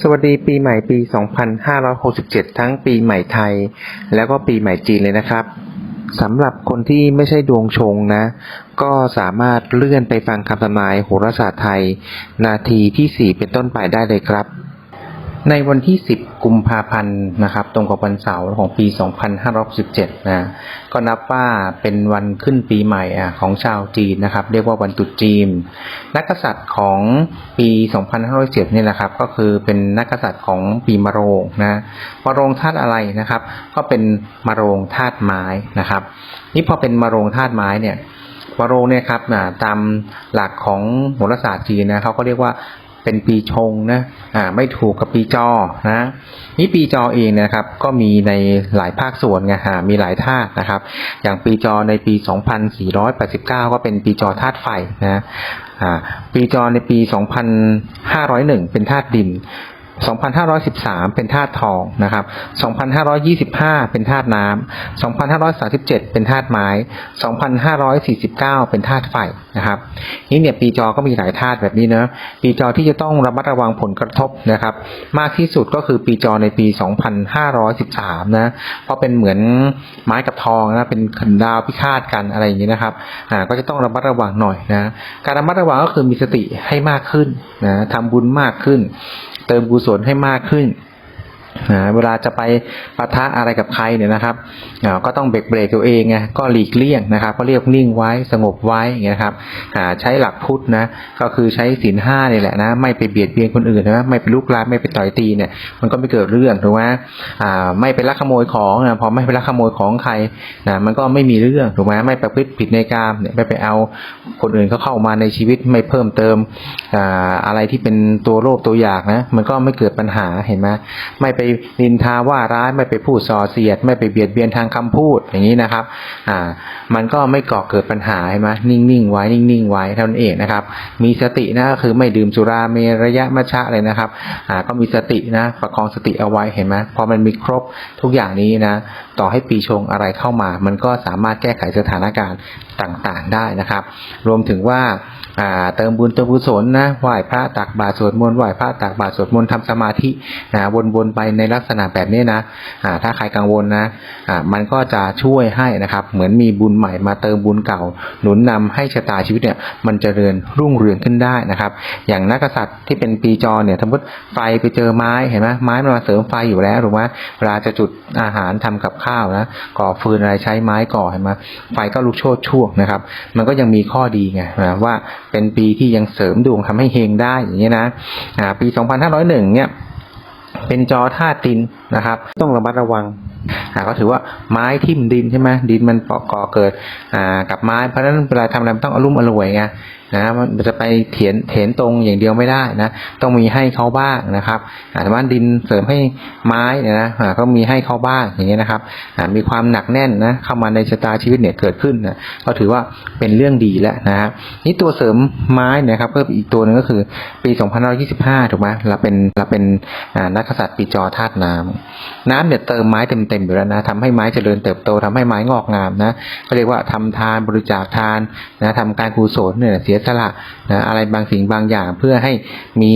สวัสดีปีใหม่ปี 2567 ทั้งปีใหม่ไทย แล้วก็ปีใหม่จีนเลยนะครับสำหรับคนที่ไม่ใช่ดวงชงนะ ก็สามารถเลื่อนไปฟังคำทำนายโหราศาสตร์ไทย นาทีที่ 4 เป็นต้นไปได้เลยครับ ในวันที่ 10 กุมภาพันธ์นะครับ ตรงกับวันเสาร์ของปี 2567นะก็นับว่าเป็นวันขึ้นปีใหม่อะของชาวจีนนะครับ เรียกว่าวันตุจีน นักกษัตริย์ของปี 2507เนี่ยนะครับ ก็คือเป็นนักกษัตริย์ของปีมะโรงนะมะโรงธาตุอะไรนะครับ ก็เป็นมะโรงธาตุไม้นะครับ นี่พอเป็นมะโรงธาตุไม้เนี่ยมะโรงเนี่ยครับนะตามหลักของโหราศาสตร์จีนนะเขาก็เรียกว่า เป็นปีชงนะอ่าไม่ถูกกับปีจอนะนี่ปีจอเองนะครับ ก็มีในหลายภาคส่วนไงฮะมีหลายธาตุนะครับ อย่างปีจอในปี 2489 ก็เป็นปีจอธาตุไฟนะอ่าปีจอในปี 2501 เป็นธาตุดิน 2513 เป็นธาตุทองนะครับ 2525 เป็นธาตุน้ำ 2537 เป็นธาตุไม้ 2549 เป็นธาตุไฟนะครับ นี่เนี่ยปีจอก็มีหลายธาตุแบบนี้นะปีจอที่จะต้องระมัดระวังผลกระทบนะครับ มากที่สุดก็คือปีจอในปี 2513 นะ เพราะเป็นเหมือนไม้กับทองนะ เป็นขันดาวพิฆาตกันอะไรอย่างนี้นะครับ อ่า ก็จะต้องระมัดระวังหน่อยนะ การระมัดระวังก็คือมีสติให้มากขึ้นนะทำบุญมากขึ้น เติมกุศลให้มากขึ้น เวลาจะไปปะทะอะไรกับใครเนี่ยนะครับก็ต้องเบรกเบรกตัวเองไงก็หลีกเลี่ยงนะครับก็เรียกนิ่งไว้สงบไว้อย่างเงี้ยครับใช้หลักพุทธนะก็คือใช้ศีลห้านี่แหละนะไม่ไปเบียดเบียนคนอื่นนะไม่ไปลุกลามไม่ไปต่อยตีเนี่ยมันก็ไม่เกิดเรื่องถูกไหมอ่าไม่ไปลักขโมยของนะพอไม่ไปลักขโมยของใครนะมันก็ไม่มีเรื่องถูกไหมไม่ประพฤติผิดในกามเนี่ยไม่ไปเอาคนอื่นเขาเข้ามาในชีวิตไม่เพิ่มเติมอ่าอะไรที่เป็นตัวโลภตัวอยากนะมันก็ไม่เกิดปัญหาเห็นไหมไม่ไปนินทาว่าร้ายไม่ไปพูดส่อเสียด ไม่ไปเบียดเบียนทางคำพูดอย่างนี้นะครับ อ่า มันก็ไม่ก่อเกิดปัญหาเห็นไหมนิ่งๆไว้นิ่งๆไว้เท่านั้นเองนะครับ มีสตินะก็คือไม่ดื่มสุราเมระยะมัชะเลยนะครับ อ่า ก็มีสตินะประคองสติเอาไว้เห็นไหมพอมันมีครบทุกอย่างนี้นะ ต่อให้ปีชงอะไรเข้ามา มันก็สามารถแก้ไขสถานการณ์ต่างๆได้นะครับ รวมถึงว่า อ่าเติมบุญเติมกุศลนะไหว้พระตักบาตรสวดมนต์ไหว้พระตักบาตรสวดมนต์ทำสมาธินะวนๆไปในลักษณะแบบนี้นะอ่าถ้าใครกังวลนะอ่ามันก็จะช่วยให้นะครับ เหมือนมีบุญใหม่มาเติมบุญเก่า หนุนนำให้ชะตาชีวิตเนี่ยมันจเจริญรุ่งเรืองขึ้นได้นะครับ อย่างนักษัตริย์ที่เป็นปีจอเนี่ยสมมติไฟไปเจอไม้เห็นไหมไม้มันมาเสริมไฟอยู่แล้วถูกไหมเวลาจะจุดอาหารทำกับข้าวนะก่อฟืนอะไรใช้ไม้ก่อเห็นไหมไฟก็ลุกโชนช่วงนะครับ มันก็ยังมีข้อดีไงนะว่า เป็นปีที่ยังเสริมดวงทำให้เฮงได้อย่างเงี้ยนะอ่าปี 2501 เนี่ยเป็นจอธาตินนะครับ ต้องระมัดระวังอ่าก็ถือว่าไม้ทิ่มดินใช่ไหมดินมันเปาะก่อเกิดอ่ากับไม้เพราะฉะนั้นเวลาทำอะไรต้องอารมณ์อร่วยไง นะมันจะไปเถียนเถียนตรงอย่างเดียวไม่ได้นะ ต้องมีให้เขาบ้างนะครับอาแต่ว่าดินเสริมให้ไม้นะอ่าก็มีให้เขาบ้างอย่างเงี้ยนะครับอ่ามีความหนักแน่นนะเข้ามาในชะตาชีวิตเนี่ยเกิดขึ้นนะก็ถือว่าเป็นเรื่องดีแล้วนะครับนี่ตัวเสริมไม้นยครับ เพิ่มอีกตัวหนึ่งก็คือปี 2525 ถูกไหมเราเป็นเราเป็นอ่านักษัตริย์ปีจอธาตุน้ำน้ำเนี่ยเติมไม้เต็มๆอยู่แล้วนะทำให้ไม้เจริญเติบโตทำให้ไม้งอกงามนะเขาเรียกว่าทำทานบริจาคทานนะทำการกุศลเนี่ยเสียสละนะอะไรบางสิ่งบางอย่างเพื่อให้มี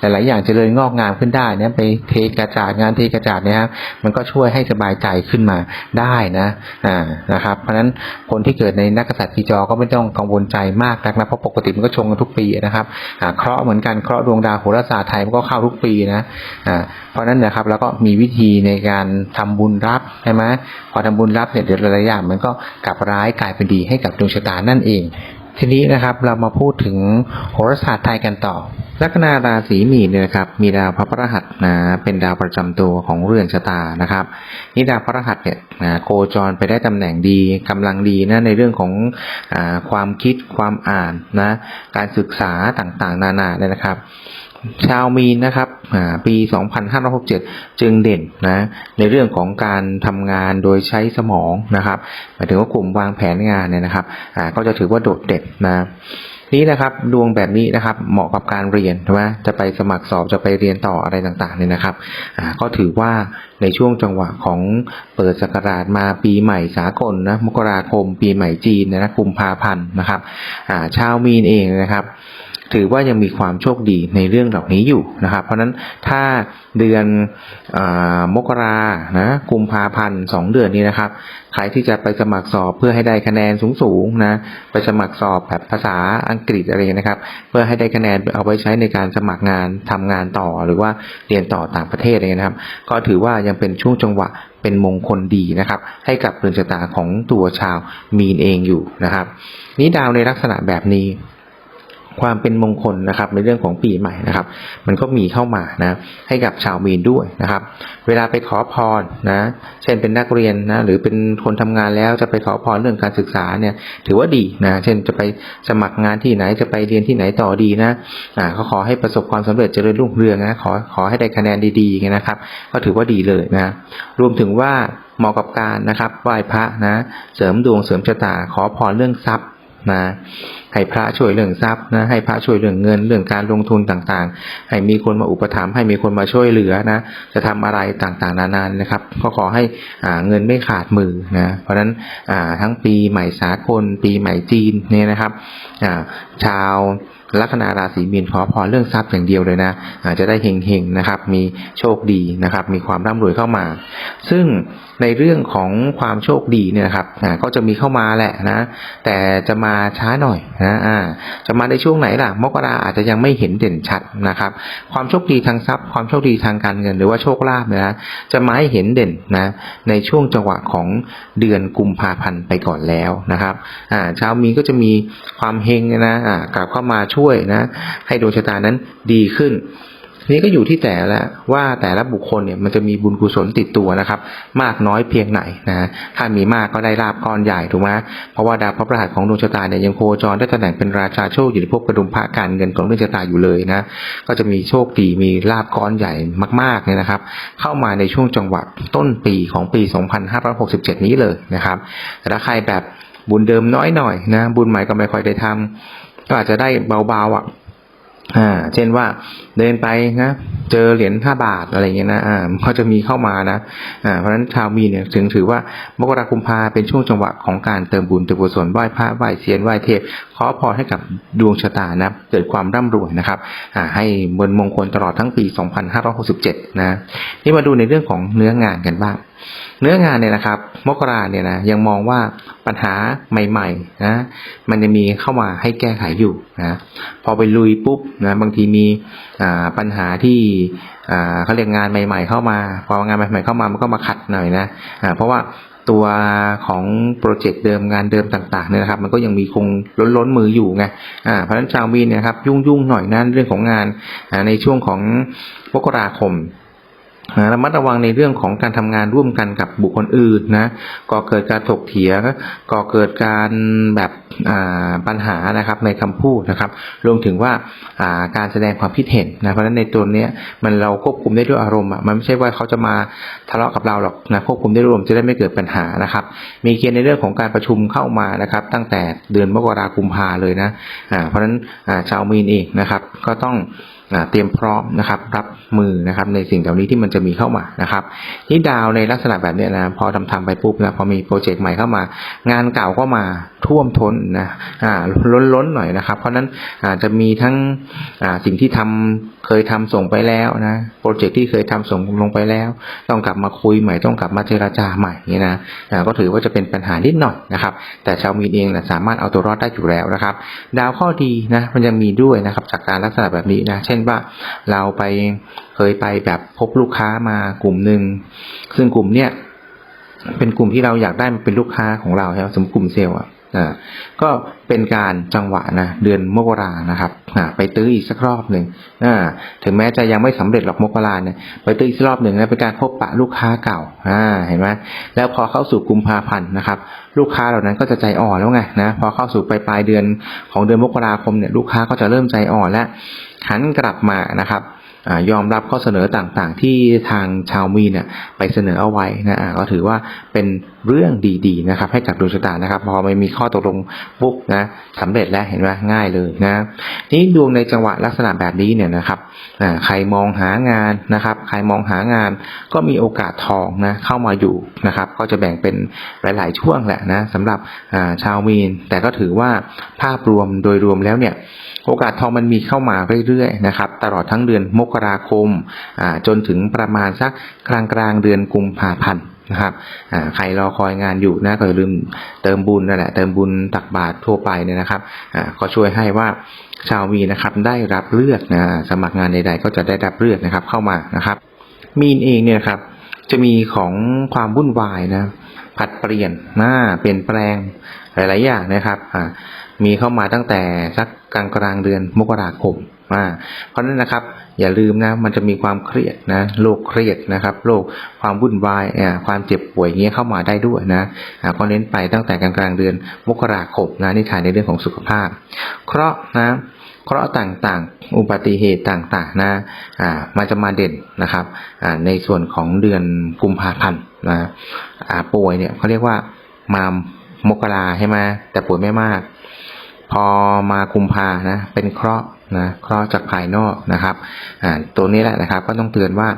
หลาย ๆ อย่างเจริญงอกงามขึ้นได้นะไปเทกระจาดงานเทกระจาดเนี่ยครับมันก็ช่วยให้สบายใจขึ้นมาได้นะอ่านะครับ เพราะฉะนั้นคนที่เกิดในนักกษัตริย์ปีจอก็ไม่ต้องกังวลใจมากนักนะเพราะปกติมันก็ชงกันทุกปีนะครับอ่าเคราะห์เหมือนกันเคราะห์ดวงดาวโหราศาสตร์ไทยมันก็เข้าทุกปีนะอ่าเพราะฉะนั้นนะครับแล้วก็มีวิธีในการทำบุญรับใช่ไหมพอทำบุญรับเนี่ยเดี๋ยวหลายๆอย่างมันก็กลับร้ายกลายเป็นดีให้กับดวงชะตานั่นเอง ทีนี้นะครับเรามาพูดถึงโหราศาสตร์ไทยกันต่อ ลัคนาราศีมีนเนี่ยนะครับ มีดาวพระพรหัสนะเป็นดาวประจำตัวของเรือนชะตานะครับนี่ดาวพระรหัสเนี่ยนะโคจรไปได้ตำแหน่งดีกำลังดีนะในเรื่องของอความคิดความอ่านนะการศึกษาต่างๆ นานาเนี่ยนะครับ ชาวมีนนะครับปี 2567 จึงเด่นนะในเรื่องของการทำงานโดยใช้สมองนะครับหมายถึงว่ากลุ่มวางแผนงานเนี่ยนะครับก็จะถือว่าโดดเด่นนะนี่นะครับดวงแบบนี้นะครับเหมาะกับการเรียนใช่ไหมจะไปสมัครสอบจะไปเรียนต่ออะไรต่างๆเนี่ยนะครับอ่าก็ถือว่าในช่วงจังหวะของเปิดสกราชมาปีใหม่สากลนะมกราคม ปีใหม่จีนนะกุมภาพันธ์นะครับอ่าชาวมีนเองนะครับ ถือว่ายังมีความโชคดีในเรื่องเหล่านี้อยู่นะครับ เพราะฉะนั้นถ้าเดือนอมกรานะกุมภาพันธ์สองเดือนนี้นะครับใครที่จะไปสมัครสอบเพื่อให้ได้คะแนนสูงๆนะไปสมัครสอบแบบภาษาอังกฤษอะไรนะครับ เพื่อให้ได้คะแนนเอาไว้ใช้ในการสมัครงานทำงานต่อหรือว่าเรียนต่อต่างประเทศอะไรนะครับ ก็ถือว่ายังเป็นช่วงจังหวะเป็นมงคลดีนะครับ ให้กับเรือนชะตาของตัวชาวมีนเองอยู่นะครับ นี้ดาวในลักษณะแบบนี้ ความเป็นมงคลนะครับในเรื่องของปีใหม่นะครับ มันก็มีเข้ามานะให้กับชาวมีนด้วยนะครับ เวลาไปขอพรนะเช่นเป็นนักเรียนนะหรือเป็นคนทำงานแล้วจะไปขอพรเรื่องการศึกษาเนี่ยถือว่าดีนะเช่นจะไปสมัครงานที่ไหนจะไปเรียนที่ไหนต่อดีนะอ่าเขาขอให้ประสบความสำเร็จเจริญรุ่งเรืองนะขอขอให้ได้คะแนนดีๆนะครับ ก็ถือว่าดีเลยนะรวมถึงว่าเหมาะกับการนะครับไหว้พระนะเสริมดวงเสริมชะตาขอพรเรื่องทรัพย์ นะให้พระช่วยเรื่องทรัพย์นะให้พระช่วยเรื่องเงินเรื่องการลงทุนต่างๆ ให้มีคนมาอุปถัมภ์ให้มีคนมาช่วยเหลือนะจะทำอะไรต่างๆ นานานะครับ ก็ขอให้อ่าเงินไม่ขาดมือนะเพราะฉะนั้นอ่าทั้งปีใหม่สากลปีใหม่จีนเนี่ยนะครับอ่าชาว ลัคนาราศีมีนขอพรเรื่องทรัพย์อย่างเดียวเลยนะอาจจะได้เฮงๆนะครับ มีโชคดีนะครับ มีความร่ำรวยเข้ามา ซึ่งในเรื่องของความโชคดีเนี่ยนะครับก็จะมีเข้ามาแหละนะ แต่จะมาช้าหน่อยนะอ่าจะมาในช่วงไหนล่ะมกราอาจจะยังไม่เห็นเด่นชัดนะครับ ความโชคดีทางทรัพย์ ความโชคดีทางการเงิน หรือว่าโชคลาภนะจะมาให้เห็นเด่นนะในช่วงจังหวะของเดือนกุมภาพันธ์ไปก่อนแล้วนะครับอ่าชาวมีนก็จะมีความเฮงนะกลับเข้ามาช่ว่วยนะ ให้ดวงชะตานั้นดีขึ้น นี่ก็อยู่ที่แต่ละว่าแต่ละบุคคลเนี่ยมันจะมีบุญกุศลติดตัวนะครับ มากน้อยเพียงไหนนะถ้ามีมากก็ได้ลาบก้อนใหญ่ถูกไหมเพราะว่าดาวพระพฤหัสของดวงชะตาเนี่ยยังโคจรได้ตำแหน่งเป็นราชาโชคอยู่ในภพกระดุมพระการเงินของดวงชะตาอยู่เลยนะก็จะมีโชคดีมีลาบก้อนใหญ่มากๆเนี่ยนะครับ เข้ามาในช่วงจังหวะต้นปีของปี 2567 นี้เลยนะครับแต่ถ้าใครแบบบุญเดิมน้อยหน่อยนะบุญใหม่ก็ไม่ค่อยได้ทำ ก็อาจจะได้เบาๆอะอ่า เช่นว่าเดินไปนะเจอเหรียญห้าบาทอะไรเงี้ยนะอ่าก็จะมีเข้ามานะอ่าเพราะฉะนั้นชาวมีเนี่ยถึงถือว่ามกราคมพาเป็นช่วงจังหวะของการเติมบุญเติมกุศลไหว้พระไหว้เซียนไหว้เทพ ขอพรให้กับดวงชะตานะเกิดความร่ำรวยนะครับอ่าให้มนมงคลตลอดทั้งปี 2567 นะนี่มาดูในเรื่องของเนื้องานกันบ้าง เนื้องานเนี่ยนะครับ มกราเนี่ยนะยังมองว่าปัญหาใหม่ๆนะมันจะมีเข้ามาให้แก้ไขอยู่นะพอไปลุยปุ๊บนะบางทีมีปัญหาที่เขาเรียกงานใหม่ ๆ เข้ามา พองานใหม่ๆเข้ามามันก็มาขัดหน่อยนะเพราะว่าตัวของโปรเจกต์เดิมงานเดิมต่างๆเนี่ยนะครับ มันก็ยังมีคงล้นๆมืออยู่ไงอ่าเพราะฉะนั้นชาวมีนเนะครับยุ่งๆหน่อยนะเรื่องของงานในช่วงของมกราคม นะระมัดระวังในเรื่องของการทำงานร่วมกันกับบุคคลอื่นนะก่อเกิดการถกเถียงก่อเกิดการแบบปัญหานะครับในคำพูดนะครับ รวมถึงว่าการแสดงความคิดเห็นนะเพราะฉะนั้นในตัวเนี้ยมันเราควบคุมได้ด้วยอารมณ์อะมันไม่ใช่ว่าเขาจะมาทะเลาะกับเราหรอกนะควบคุมได้ด้วยอารมณ์จะได้ไม่เกิดปัญหานะครับ มีเกณฑ์ในเรื่องของการประชุมเข้ามานะครับ ตั้งแต่เดือนมกราคมพาเลยนะเพราะฉะนั้นชาวมีนเองนะครับ ก็ต้อง เตรียมพร้อมนะครับรับมือนะครับในสิ่งเหล่านี้ที่มันจะมีเข้ามานะครับนี่ดาวในลักษณะแบบเนี้ยนะพอทำทำไปปุ๊บนะพอมีโปรเจกต์ใหม่เข้ามา งานเก่าก็มาท่วมท้นนะอ่าล้นล้นหน่อยนะครับ เพราะนั้นอาจจะมีทั้งอ่าสิ่งที่ทำเคยทำส่งไปแล้วนะโปรเจกต์ที่เคยทำส่งลงไปแล้ว ต้องกลับมาคุยใหม่ต้องกลับมาเจราจาใหม่นี่นะก็ถือว่าจะเป็นปัญหานิดหน่อยนะครับ แต่ชาวมีนเองนะสามารถเอาตัวรอดได้อยู่แล้วนะครับ ดาวข้อดีนะมันยังมีด้วยนะครับจากการลักษณะแบบนี้นะเช่นว่าเราไปเคยไปแบบพบลูกค้ามากลุ่มหนึ่งซึ่งกลุ่มเนี้ยเป็นกลุ่มที่เราอยากได้มันเป็นลูกค้าของเราใช่ไหมสมกลุ่มเซลล์อะ อ่าก็เป็นการจังหวะนะเดือนมกรานะครับอ่าไปตื้ออีกสักรอบหนึ่งอ่าถึงแม้จะยังไม่สำเร็จหรอกมกราเนี่ยไปตื้ออีกสักรอบหนึ่งนะเป็นการพบปะลูกค้าเก่าอ่าเห็นไหมแล้วพอเข้าสู่กุมภาพันธ์นะครับ ลูกค้าเหล่านั้นก็จะใจอ่อนแล้วไงนะพอเข้าสู่ปลายปลายเดือนของเดือนมกราคมเนี่ยลูกค้าก็จะเริ่มใจอ่อนแล้วหันกลับมานะครับอยอมรับข้อเสนอต่างๆ ที่ทางชาวมีเนี่ยไปเสนอเอาไว้นะก็ถือว่าเป็นเรื่องดีๆนะครับ ให้กับดวงชะตานะครับพอไม่มีข้อตกลงปุ๊บนะสำเร็จแล้วเห็นไหมง่ายเลยนะนี่ดวงในจังหวะลักษณะแบบนี้เนี่ยนะครับใครมองหางานนะครับ ใครมองหางานก็มีโอกาสทองนะเข้ามาอยู่นะครับ ก็จะแบ่งเป็นหลาย ๆ ช่วงแหละนะสำหรับชาวมีน แต่ก็ถือว่าภาพรวมโดยรวมแล้วเนี่ยโอกาสทองมันมีเข้ามาเรื่อยๆนะครับตลอดทั้งเดือนมกราคมจนถึงประมาณสักกลางกลางๆเดือนกุมภาพันธ์ นะครับใครรอคอยงานอยู่นะก็อย่าลืมเติมบุญนั่นแหละเติมบุญตักบาตรทั่วไปเนี่ยนะครับก็ช่วยให้ว่าชาวมีนะครับได้รับเลือกนะสมัครงานใดๆ ก็จะได้รับเลือกนะครับเข้ามานะครับ มีนเองเนี่ยครับจะมีของความวุ่นวายนะผัดเปลี่ยนหน้าเปลี่ยนแปลงหลายๆอย่างนะครับมีเข้ามาตั้งแต่สักกลางกลางเดือนมกราคม อ่าเพราะฉะนั้นนะครับ อย่าลืมนะมันจะมีความเครียดนะโรคเครียดนะครับโรคความวุ่นวายอ่าความเจ็บป่วยเงี้ยเข้ามาได้ด้วยนะอ่าก็เน้นไปตั้งแต่กลางกลางๆเดือนมกราคมนะนี่ถ่ายในเรื่องของสุขภาพ เคราะห์นะเคราะห์ต่างๆ อุบัติเหตุต่างๆนะอ่ามันจะมาเด่นนะครับอ่าในส่วนของเดือนกุมภาพันธ์นะอ่าป่วยเนี่ยเขาเรียกว่ามามกราใช่ไหมแต่ป่วยไม่มาก พอมากุมภานะเป็นเคราะห์ นะคราะห์จากภายนอกนะครับอ่าตัวนี้แหละนะครับ ก็ต้องเตือนว่า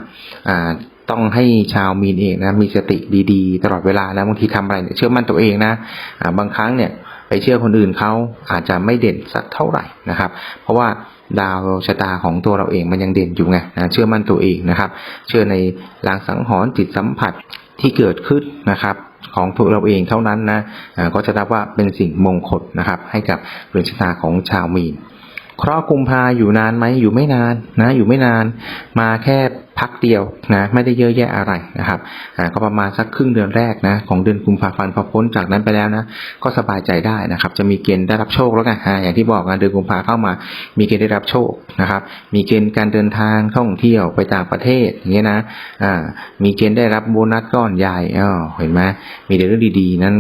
อ่าต้องให้ชาวมีนเองนะมีสติดีๆ ตลอดเวลานะบางทีทำอะไรเชื่อมั่นตัวเองนะอ่าบางครั้งเนี่ยไปเชื่อคนอื่นเขาอาจจะไม่เด่นสักเท่าไหร่นะครับ เพราะว่าดาวชะตาของตัวเราเองมันยังเด่นอยู่ไงนะเชื่อมั่นตัวเองนะครับ เชื่อในลางสังหรณ์จิตสัมผัสที่เกิดขึ้นนะครับของตัวเราเองเท่านั้นนะก็จะนับว่าเป็นสิ่งมงคลนะครับ ให้กับเรือนชะตาของชาวมีน คราะห์กุมภาอยู่นานไหมอยู่ไม่นานนะอยู่ไม่นานมาแค่พักเดียวนะไม่ได้เยอะแยะอะไรนะครับอ่าก็ประมาณสักครึ่งเดือนแรกนะของเดือนกุมภาพันธ์พอพ้นจากนั้นไปแล้วนะก็สบายใจได้นะครับ จะมีเกณฑ์ได้รับโชคแล้วนอ่าอย่างที่บอกกันเดือนกุมภาเข้ามา มีเกณฑ์ได้รับโชคนะครับ มีเกณฑ์การเดินทางท่องเที่ยวไปต่างประเทศอย่างเงี้ยนะอ่ามีเกณฑ์ได้รับโบนัสก้อนใหญ่อ๋อเห็นไหมมีแต่เรื่องดีๆ นั้น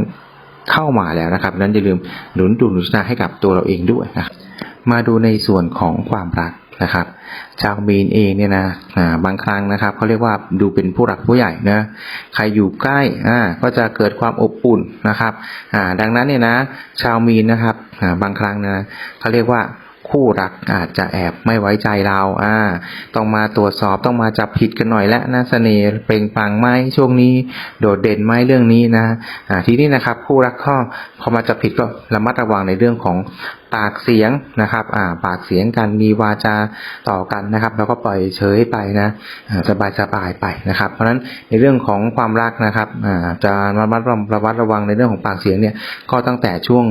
เข้ามาแล้วนะครับนั้นอย่าลืมหนุนดูหนุนชนะให้กับตัวเราเองด้วยนะครับ มาดูในส่วนของความรักนะครับ ชาวมีนเองเนี่ยนะบางครั้งนะครับเขาเรียกว่าดูเป็นผู้หลักผู้ใหญ่นะใครอยู่ใกล้อ่าก็จะเกิดความอบอุ่นนะครับอ่าดังนั้นเนี่ยนะ ชาวมีนนะครับอ่าบางครั้งนะเขาเรียกว่าคู่รักอาจจะแอบไม่ไว้ใจเราอ่าต้องมาตรวจสอบต้องมาจับผิดกันหน่อยแล้วนะเสน่ห์เปล่งปลั่งไหมช่วงนี้โดดเด่นไหมเรื่องนี้นะอ่าทีนี้นะครับคู่รักข้อพอมาจับผิดก็ระมัดระวังในเรื่องของ ปากเสียงนะครับอ่าปากเสียงกันมีวาจาต่อกันนะครับ แล้วก็ปล่อยเฉยไปนะอ่าสบายสบายไปนะครับ เพราะฉะนั้นในเรื่องของความรักนะครับอ่าจะระมัดระมัดระวังในเรื่องของปากเสียงเนี่ยก็ตั้งแต่ช่วง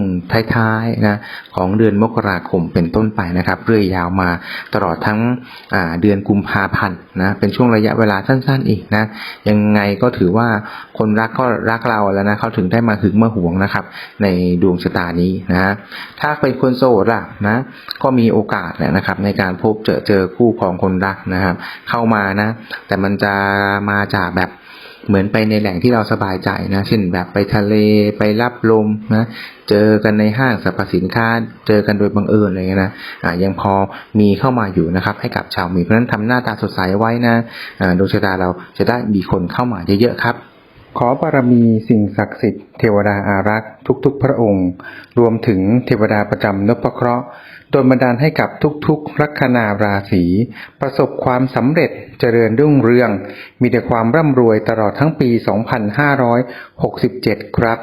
ท้ายๆนะของเดือนมกราคมเป็นต้นไปนะครับ เรื่อยยาวมาตลอดทั้งอ่าเดือนกุมภาพันธ์นะเป็นช่วงระยะเวลาสั้นๆอีกนะยังไงก็ถือว่าคนรักก็รักเราแล้วนะเขาถึงได้มาหึงมาหวงนะครับ ในดวงชะตานี้นะถ้าเป็นคนโสดล่ะนะ ก็มีโอกาสแหละนะครับ ในการพบเจอเจอคู่ของคนรักนะครับ เข้ามานะ แต่มันจะมาจากแบบเหมือนไปในแหล่งที่เราสบายใจนะเช่นแบบไปทะเลไปรับลมนะเจอกันในห้างสรรพสินค้า เจอกันโดยบังเอิญอะไรเงี้ยนะอ่ายังพอมีเข้ามาอยู่นะครับ ให้กับชาวมีเพราะนั้นทำหน้าตาสดใสไว้นะอ่าดวงชะตาเราจะได้มีคนเข้ามาเยอะๆครับ ขอบารมีสิ่งศักดิ์สิทธิ์เทวดาอารักษ์ทุกๆ พระองค์ รวมถึงเทวดาประจำนพเคราะห์โดนบันดาลให้กับทุกๆ ลัคนาราศี ประสบความสำเร็จเจริญรุ่งเรือง มีแต่ความร่ำรวยตลอดทั้งปี 2567 ครับ